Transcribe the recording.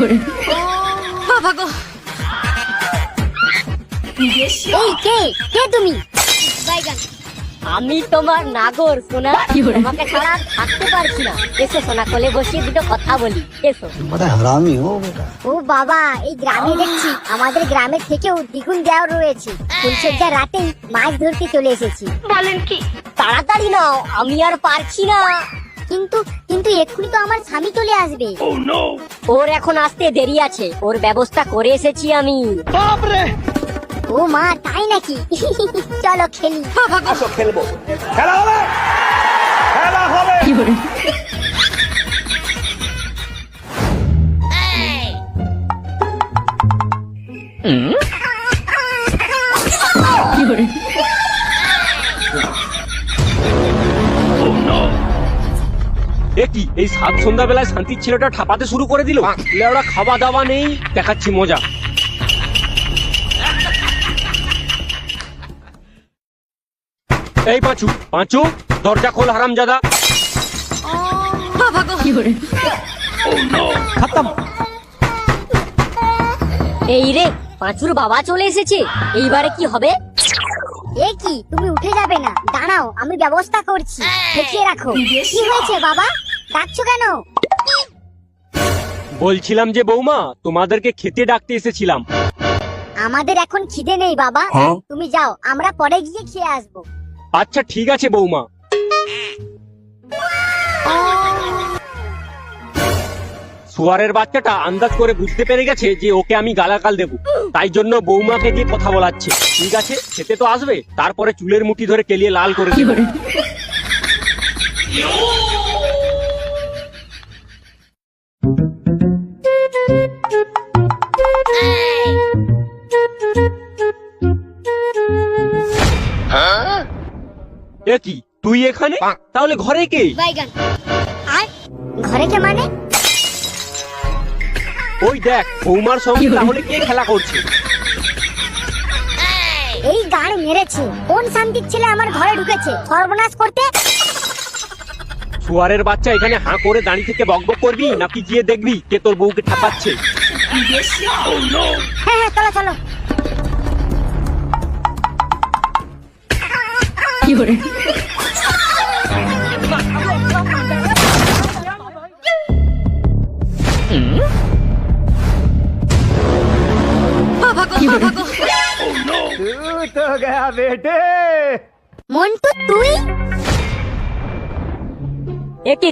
করে আমি তোমার নাগর সোনা। তোমাকে ছাড়া থাকতে পারছি না। এসো সোনা কোলে বসিয়ে দুটো কথা বলি। এসো। মানে হারামি ও ও বাবা এই গ্রামে দেখছি আমাদের গ্রামের থেকেও দ্বিগুণ দেওয়া রয়েছে। ফুলসজ্জা রাতেই মাছ ধরতে চলে এসেছি। বলেন কি? তাড়াতাড়ি নাও আমি আর পারছি না। কিন্তু কিন্তু এক্ষুনি তো আমার স্বামী চলে আসবে। ওর এখন আসতে দেরি আছে। ওর ব্যবস্থা করে এসেছি আমি। ও মা তাই নাকি? চলো খেলি। আসো খেলব। খেলা হবে! খেলা হবে! এ কি এই সাত সন্ধ্যাবেলায় শান্তির ছেলেটা ঠাপাতে শুরু করে দিল? লেওড়া খাওয়া দাওয়া নেই দেখাচ্ছি মজা। এই পাঁচু পাঁচু দরজা খোল হারামজাদা। বাবা এই রে পাঁচুর বাবা চলে এসেছে। এইবারে কি হবে? এ কি তুমি উঠে যাবে না। দাঁড়াও আমি ব্যবস্থা করছি। ঠেকিয়ে রাখো। কি হয়েছে বাবা? ডাকছো কেন? বলছিলাম যে বৌমা তোমাদেরকে খেতে ডাকতে এসেছিলাম। আমাদের এখন খিদে নেই বাবা। তুমি যাও আমরা পরে গিয়ে খেয়ে আসব। আচ্ছা ঠিক আছে বৌমা। সুয়ারের বাচ্চাটা আন্দাজ করে বুঝতে পেরে গেছে যে ওকে আমি গালাগাল দেব। তাই জন্য বৌমাকে দিয়ে কথা বলাচ্ছে। ঠিক আছে খেতে তো আসবে তারপরে চুলের মুঠি ধরে কেলিয়ে লাল করে দেব। এ কি তুই এখানে? তাহলে ঘরে কে? বাইগান। আর ঘরে কে মানে? ওই দেখ বৌমার সঙ্গে তাহলে কে খেলা করছে? এই গাড়ি মেরেছে। কোন শান্তির ছেলে আমার ঘরে ঢুকেছে? সর্বনাশ করতে? সুয়ারের বাচ্চা এখানে হাঁ করে দাঁড়িয়ে থেকে বকবক করবি নাকি গিয়ে দেখবি কে তোর বউকে ঠাপাচ্ছে? হ্যাঁ হ্যাঁ চলো চলো বাবা গো বাবা গো মন্টু তুই একে